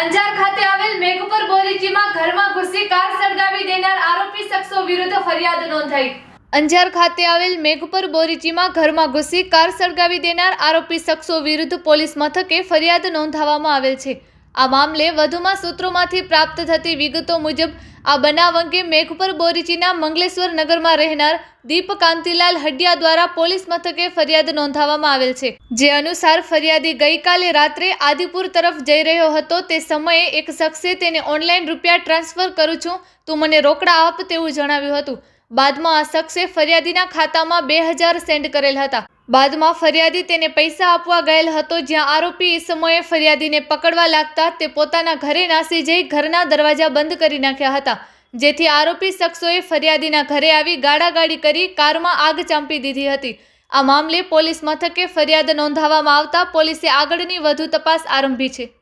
અંજાર ખાતે આવેલ મેઘપર બોરીજીમાં ઘરમાં ઘૂસી કાર સળગાવી દેનાર આરોપી શખ્સો વિરુદ્ધ ફરિયાદ નોંધાઈ. અંજાર ખાતે આવેલ મેઘપર બોરીચીમાં ઘરમાં ઘૂસી કાર સળગાવી દેનાર આરોપી શખ્સો વિરુદ્ધ પોલીસ મથકે ફરિયાદ નોંધાવવામાં આવેલ છે. આ મામલે વધુમાં સૂત્રોમાંથી પ્રાપ્ત થતી વિગતો મુજબ, આ બનાવ અંગે મેઘપર બોરીચીના મંગલેશ્વર નગરમાં રહેનાર દીપ કાંતિલાલ હડિયા દ્વારા પોલીસ મથકે ફરિયાદ નોંધાવવામાં આવેલ છે. જે અનુસાર ફરિયાદી ગઈકાલે રાત્રે આદિપુર તરફ જઈ રહ્યો હતો. તે સમયે એક શખ્સે તેને ઓનલાઈન રૂપિયા ટ્રાન્સફર કરું છું તું મને રોકડા આપ તેવું જણાવ્યું હતું. બાદમાં આ શખ્સે ફરિયાદીના ખાતામાં બે હજાર સેન્ડ કરેલ હતા. બાદમાં ફરિયાદી તેને પૈસા આપવા ગયેલ હતો, જ્યાં આરોપી એ સમયે ફરિયાદીને પકડવા લાગતા તે પોતાના ઘરે નાસી જઈ ઘરના દરવાજા બંધ કરી નાખ્યા હતા. જેથી આરોપી શખ્સોએ ફરિયાદીના ઘરે આવી ગાળાગાળી કરી કારમાં આગ ચાંપી દીધી હતી. આ મામલે પોલીસ મથકે ફરિયાદ નોંધાવવામાં આવતા પોલીસે આગળની વધુ તપાસ આરંભી છે.